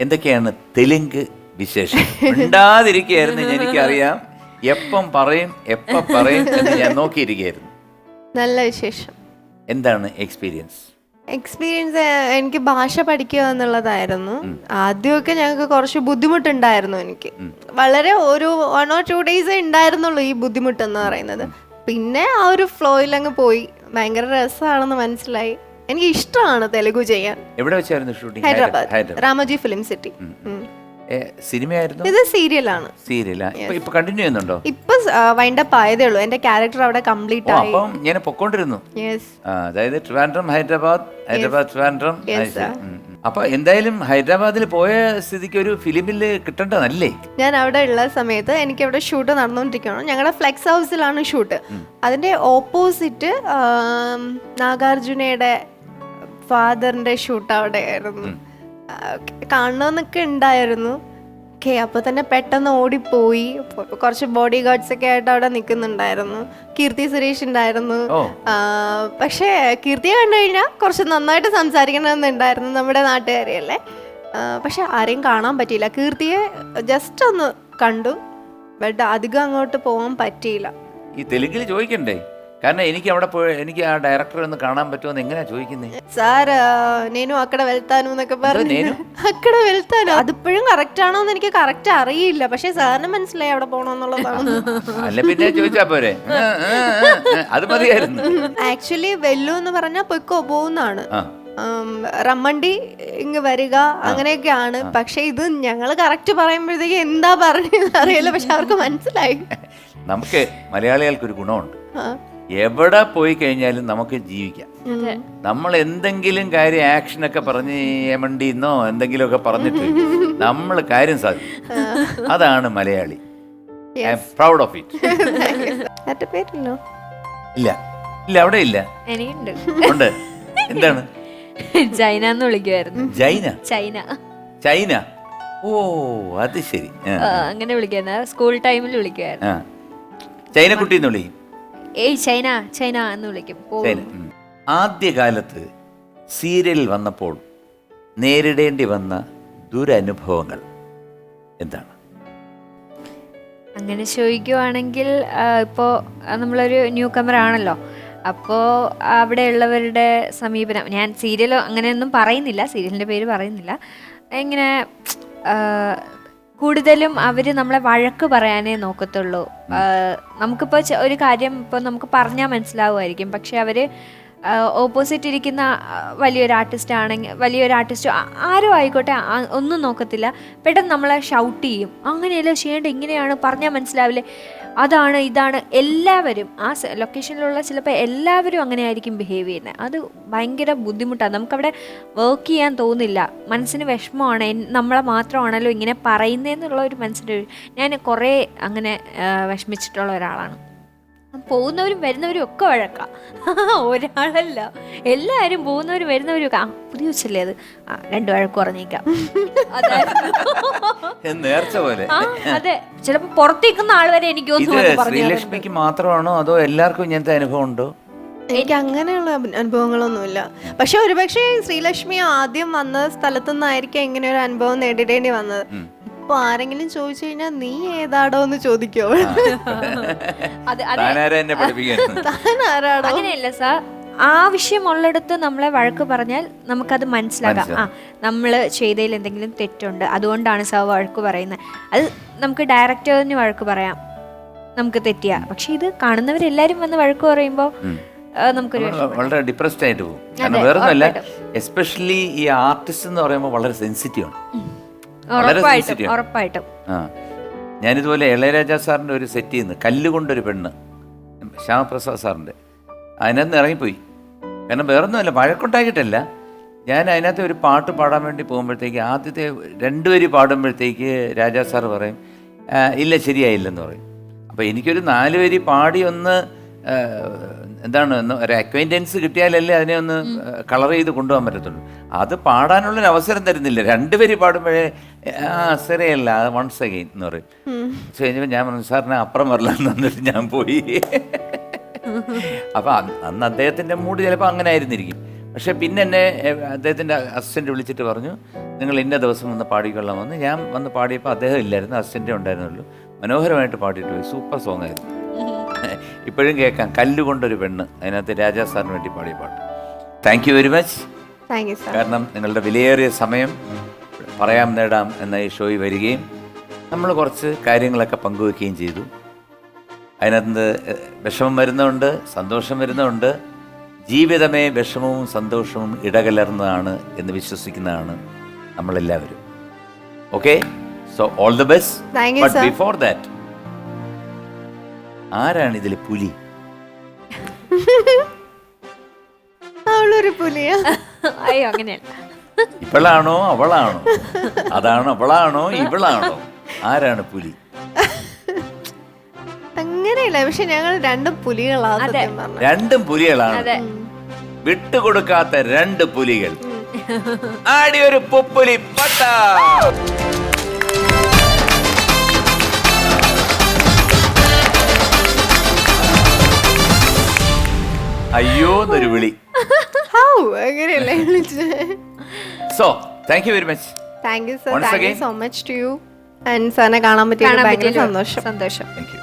എന്തൊക്കെയാണ് തെലുങ്ക് വിശേഷം? ഉണ്ടാതിരിക്കുകയായിരുന്നു എനിക്കറിയാം. എപ്പം പറയും എപ്പ പറയും എന്ന് ഞാൻ നോക്കിയിരിക്കുകയായിരുന്നു. നല്ല വിശേഷം. എന്താണ് എക്സ്പീരിയൻസ് എക്സ്പീരിയൻസ് എനിക്ക് ഭാഷ പഠിക്കുക എന്നുള്ളതായിരുന്നു. ആദ്യമൊക്കെ ഞങ്ങൾക്ക് കുറച്ച് ബുദ്ധിമുട്ടുണ്ടായിരുന്നു എനിക്ക്. വളരെ ഒരു വൺ ഓർ ടു ഡേയ്സ് ഉണ്ടായിരുന്നുള്ളൂ ഈ ബുദ്ധിമുട്ടെന്ന് പറയുന്നത്. പിന്നെ ആ ഒരു ഫ്ലോയിൽ അങ്ങ് പോയി. ഭയങ്കര രസമാണെന്ന് മനസ്സിലായി. എനിക്ക് ഇഷ്ടമാണ് തെലുഗു ചെയ്യാൻ. എവിടെ വെച്ചായിരുന്നു shooting Hyderabad. Ramoji film city സിനിമയായിരുന്നു? ഇത് സീരിയലാണ്. സീരിയലാ? ഇപ്പൊ കണ്ടിന്യൂ ചെയ്യുന്നുണ്ടോ? ഇപ്പൊ വൈൻഡപ്പ് ആയതേ ഉള്ളൂ. എന്റെ ക്യാരക്ടർ അവിടെ കംപ്ലീറ്റ് ആയി. അപ്പം ഞാൻ പൊക്കോണ്ടിരുന്നു. അതായത് ട്രിവാൻഡ്രം ഹൈദരാബാദ്. ഹൈദരാബാദ് ട്രിവാൻഡ്രം. അപ്പൊ എന്തായാലും ഹൈദരാബാദിൽ പോയ സ്ഥിതിക്ക് ഒരു ഫിലിമിൽ കിട്ടേണ്ടതല്ലേ? ഞാൻ അവിടെ ഉള്ള സമയത്ത് എനിക്ക് അവിടെ ഷൂട്ട് നടന്നുകൊണ്ടിരിക്കുകയാണ് ഞങ്ങളുടെ ഫ്ലെക്സ് ഹൗസിലാണ് ഷൂട്ട് അതിന്റെ ഓപ്പോസിറ്റ് നാഗാർജുനയുടെ ഫാദറിന്റെ ഷൂട്ട് അവിടെ ആയിരുന്നു കാണണമെന്നൊക്കെ ഉണ്ടായിരുന്നു. ഓക്കെ അപ്പൊ തന്നെ പെട്ടെന്ന് ഓടിപ്പോയി. കുറച്ച് ബോഡി ഗാർഡ്സ് ഒക്കെ ആയിട്ട് അവിടെ നിൽക്കുന്നുണ്ടായിരുന്നു കീർത്തി സുരേഷ് ഉണ്ടായിരുന്നു. പക്ഷേ കീർത്തിയെ കണ്ടു കഴിഞ്ഞാൽ കുറച്ച് നന്നായിട്ട് സംസാരിക്കണമെന്നുണ്ടായിരുന്നു നമ്മുടെ നാട്ടുകാരെയല്ലേ? പക്ഷെ ആരെയും കാണാൻ പറ്റിയില്ല. കീർത്തിയെ ജസ്റ്റ് ഒന്ന് കണ്ടു. ബട്ട് അധികം അങ്ങോട്ട് പോകാൻ പറ്റിയില്ല. ഈ തെലുങ്കിൽ ചോദിക്കണ്ടേ? കാരണം എനിക്ക് അവിടെ പോയി എനിക്ക് ആ ഡയറക്ടറെ ഒന്ന് കാണാൻ പറ്റുമെന്ന് എങ്ങനെയാ ചോദിക്കുന്നത് സാർ നേനു അക്കടെ വെൽത്താനു എന്നൊക്കെ പറഞ്ഞു അക്കടെ വെൽത്താനു? അതിപ്പോഴും കറക്റ്റ് ആണോ എന്ന് എനിക്ക് കറക്റ്റ് അറിയില്ല. പക്ഷെ സാറിന് മനസ്സിലായി അവിടെ പോണോന്നുള്ളതാണ്. അല്ല പിന്നെ ചോദിച്ചാ പോരെ? അത് മതിയായിരുന്നു. ആക്ച്വലി വെല്ലു എന്ന് പറഞ്ഞാൽ പൊയ്ക്കോ പോകുന്നതാണ് റമ്മണ്ടി ഇങ്ങ് വരിക അങ്ങനെയൊക്കെയാണ്. പക്ഷെ ഇത് ഞങ്ങൾ കറക്റ്റ് പറയുമ്പോഴത്തേക്ക് എന്താ പറഞ്ഞത് അറിയില്ല. പക്ഷെ അവർക്ക് മനസ്സിലായി. നമുക്ക് മലയാളികൾക്ക് ഒരു ഗുണമുണ്ട് എവിടെ പോയി കഴിഞ്ഞാലും നമുക്ക് ജീവിക്കാം. നമ്മൾ എന്തെങ്കിലും കാര്യം ആക്ഷനൊക്കെ പറഞ്ഞ് എമണ്ടിന്നോ എന്തെങ്കിലുമൊക്കെ പറഞ്ഞിട്ട് നമ്മൾ കാര്യം സാധിക്കും. അതാണ് Malayali. I am proud of it പേരില്ലോ? ഇല്ല. ഇല്ല അവിടെ ഇല്ല. ഉണ്ട്. എന്താണ്? ചൈന എന്ന് വിളിക്കുമായിരുന്നു ചൈന ചൈന. ചൈന? ഓ അത് ശരി. അങ്ങനെ വിളിക്കുന്ന സ്കൂൾ ടൈമിൽ വിളിക്കുമായിരുന്നു ചൈന കുട്ടി എന്ന് വിളിക്കും. ഏയ് ചൈന ചൈന എന്ന് വിളിക്കും. ആദ്യകാലത്ത് സീരിയൽ വന്നപ്പോൾ നേരിടേണ്ടി വന്ന ദുരനുഭവങ്ങൾ എന്താണ്? അങ്ങനെ ചോദിക്കുവാണെങ്കിൽ ഇപ്പോൾ നമ്മളൊരു ന്യൂ കമർ ആണല്ലോ. അപ്പോൾ അവിടെയുള്ളവരുടെ സമീപനം ഞാൻ സീരിയലോ അങ്ങനെയൊന്നും പറയുന്നില്ല സീരിയലിന്റെ പേര് പറയുന്നില്ല. ഇങ്ങനെ കൂടുതലും അവർ നമ്മളെ വഴക്ക് പറയാനേ നോക്കത്തുള്ളൂ. നമുക്കിപ്പോൾ ഒരു കാര്യം ഇപ്പോൾ നമുക്ക് പറഞ്ഞാൽ മനസ്സിലാവുമായിരിക്കും. പക്ഷെ അവർ ഓപ്പോസിറ്റ് ഇരിക്കുന്ന വലിയൊരു ആർട്ടിസ്റ്റ് ആണെങ്കിൽ വലിയൊരു ആർട്ടിസ്റ്റ് ആരും ആയിക്കോട്ടെ ഒന്നും നോക്കത്തില്ല. പെട്ടെന്ന് നമ്മളെ ഷൗട്ട് ചെയ്യും. അങ്ങനെയല്ല ചെയ്യേണ്ട ഇങ്ങനെയാണ്. പറഞ്ഞാൽ മനസ്സിലാവില്ലേ? അതാണ് ഇതാണ്. എല്ലാവരും ആ ലൊക്കേഷനിലുള്ള ചിലപ്പോൾ എല്ലാവരും അങ്ങനെ ആയിരിക്കും ബിഹേവ് ചെയ്യുന്നത്. അത് ഭയങ്കര ബുദ്ധിമുട്ടാണ്. നമുക്കവിടെ വർക്ക് ചെയ്യാൻ തോന്നില്ല. മനസ്സിന് വിഷമമാണ്. നമ്മളെ മാത്രമാണല്ലോ ഇങ്ങനെ പറയുന്നതെന്നുള്ള ഒരു മനസ്സിന്റെ ഞാൻ കുറേ അങ്ങനെ വിഷമിച്ചിട്ടുള്ള ഒരാളാണ്. പോകുന്നവരും വരുന്നവരും ഒക്കെ വഴക്കാം. ഒരാളല്ല. എല്ലാവരും പോകുന്നവരും വരുന്നവരും ഒക്കെ. ആ പുതിയ വെച്ചല്ലേ അത്? ആ രണ്ട് വഴക്ക് പറഞ്ഞേക്കാം. അതായിരുന്നു. നേർച്ച പോലെ. അതെ. ചിലപ്പോ പുറത്തേക്കുന്ന ആൾ വരെ എനിക്ക് ശ്രീലക്ഷ്മിക്ക് മാത്രമാണോ അതോ എല്ലാവർക്കും ഇങ്ങനത്തെ അനുഭവം ഉണ്ടോ? എനിക്ക് അങ്ങനെയുള്ള അനുഭവങ്ങളൊന്നുമില്ല. പക്ഷെ ഒരുപക്ഷെ ശ്രീലക്ഷ്മി ആദ്യം വന്ന സ്ഥലത്തു നിന്നായിരിക്കും ഇങ്ങനെ ഒരു അനുഭവം നേരിടേണ്ടി വന്നത്. ഇപ്പൊ ആരെങ്കിലും ചോദിച്ചു കഴിഞ്ഞാൽ നീ ഏതാടോ എന്ന് ചോദിക്കോ അത് അത് താനാരാ എന്നെ പഠിപ്പിക്കാൻ താൻ ആരാടോ അങ്ങനെയല്ല സാർ ആവശ്യമുള്ളിടത്ത് നമ്മളെ വഴക്ക് പറഞ്ഞാൽ നമുക്കത് മനസ്സിലാക്കാം. ആ നമ്മൾ ചെയ്തതിൽ എന്തെങ്കിലും തെറ്റുണ്ട് അതുകൊണ്ടാണ് സാർ വഴക്ക് പറയുന്നത്. അത് നമുക്ക് ഡയറക്ടറിന് വഴക്ക് പറയാം. നമുക്ക് തെറ്റിയ. പക്ഷെ ഇത് കാണുന്നവരെല്ലാരും വന്ന് വഴക്ക് പറയുമ്പോൾ നമുക്കൊരു നമ്മൾ വളരെ ഡിപ്രസ്ഡ് ആയിട്ട് പോകും. കാരണം വേറൊന്നുമല്ല എസ്പെഷ്യലി ഈ ആർട്ടിസ്റ്റ് എന്ന് പറയുമ്പോൾ വളരെ സെൻസിറ്റീവ് ആണ്. വളരെ ഉറപ്പായിട്ടും. ആ. ഞാനിതുപോലെ ഇളയരാജ സാറിന്റെ ഒരു സെറ്റ് ചെയ്യുന്നു. കല്ലുകൊണ്ടൊരു പെണ്ണ്. ശ്യാമപ്രസാദ് സാറിന്റെ അതിനകത്ത് നിന്ന് ഇറങ്ങിപ്പോയി. കാരണം വേറൊന്നുമല്ല വഴക്കുണ്ടാക്കിയിട്ടല്ല. ഞാൻ അതിനകത്ത് ഒരു പാട്ട് പാടാൻ വേണ്ടി പോകുമ്പോഴത്തേക്ക് ആദ്യത്തെ രണ്ടുപേര് പാടുമ്പോഴത്തേക്ക് രാജാ സാർ പറയും "ആ, ഇല്ല ശരിയായില്ലെന്ന് പറയും. അപ്പോൾ എനിക്കൊരു നാല് വരി പാടി ഒന്ന് എന്താണ് ഒരു അക്വൈന്റൻസ് കിട്ടിയാലല്ലേ അതിനെ ഒന്ന് കളർ ചെയ്ത് കൊണ്ടുപോകാൻ പറ്റത്തുള്ളൂ. അത് പാടാനുള്ളൊരു അവസരം തരുന്നില്ല. രണ്ടുപേര് പാടുമ്പോഴേ ആ ശരിയല്ല അത് വൺസ് അഗെയിൻ എന്ന് പറയും. പക്ഷെ കഴിഞ്ഞപ്പോൾ ഞാൻ പറഞ്ഞു സാറിനെ അപ്പുറം വരില്ല എന്നിട്ട് ഞാൻ പോയി. അപ്പൊ അന്ന് അദ്ദേഹത്തിന്റെ മൂഡ് ചിലപ്പോൾ അങ്ങനെ ആയിരുന്നിരിക്കും. പക്ഷെ പിന്നെ എന്നെ അദ്ദേഹത്തിന്റെ അസിസ്റ്റന്റ് വിളിച്ചിട്ട് പറഞ്ഞു നിങ്ങൾ ഇന്ന ദിവസം വന്ന് പാടിക്കൊള്ളാമെന്ന്. ഞാൻ വന്ന് പാടിയപ്പോൾ അദ്ദേഹം ഇല്ലായിരുന്നു അസിസ്റ്റന്റ് ഉണ്ടായിരുന്നുള്ളൂ. മനോഹരമായിട്ട് പാടിയിട്ട് പോയി. സൂപ്പർ സോങ് ആയിരുന്നു. ഇപ്പോഴും കേൾക്കാം. കല്ലുകൊണ്ടൊരു പെണ്ണ്. അതിനകത്ത് രാജാ സാറിന് വേണ്ടി പാടിയ പാട്ട്. താങ്ക് യു വെരി മച്ച് കാരണം നിങ്ങളുടെ വിലയേറിയ സമയം പറയാം നേടാം എന്ന ഈ ഷോയിൽ വരികയും നമ്മൾ കുറച്ച് കാര്യങ്ങളൊക്കെ പങ്കുവെക്കുകയും ചെയ്തു. അതിനകത്ത് വിഷമം വരുന്നുണ്ട് സന്തോഷം വരുന്നുണ്ട്. ജീവിതമേ വിഷമവും സന്തോഷവും ഇടകലർന്നതാണ് എന്ന് വിശ്വസിക്കുന്നതാണ് നമ്മളെല്ലാവരും. Okay so all the best. Before that ആരാണ് ഇതിൽ പുലി? അവളൊരു പുലിയ. അയ്യോ അങ്ങനെയല്ല. ഇവളാണോ അവളാണോ? അതാണ് അവളാണോ ഇവളാണോ? ആരാണ് പുലി? അങ്ങനെയല്ല പക്ഷെ ഞങ്ങൾ രണ്ടും പുലികളാണ് സത്യം പറഞ്ഞു. രണ്ടും പുലികളാണ്. അതെ. വിട്ടുകൊടുക്കാത്ത രണ്ട് പുലികൾ. ആടി ഒരു പുപ്പുലി പട്ട. അയ്യോ എന്നൊരു വിളി. ഹൗ അങ്ങനെയല്ലേ വിളിച്ചത് so thank you very much thank you sir Once thank you again. So much to you and സാറിനെ കാണാൻ പറ്റിയ കാണാൻ ഭയങ്കര പറ്റിയല്ലോ. സന്തോഷം. സന്തോഷം. Thank you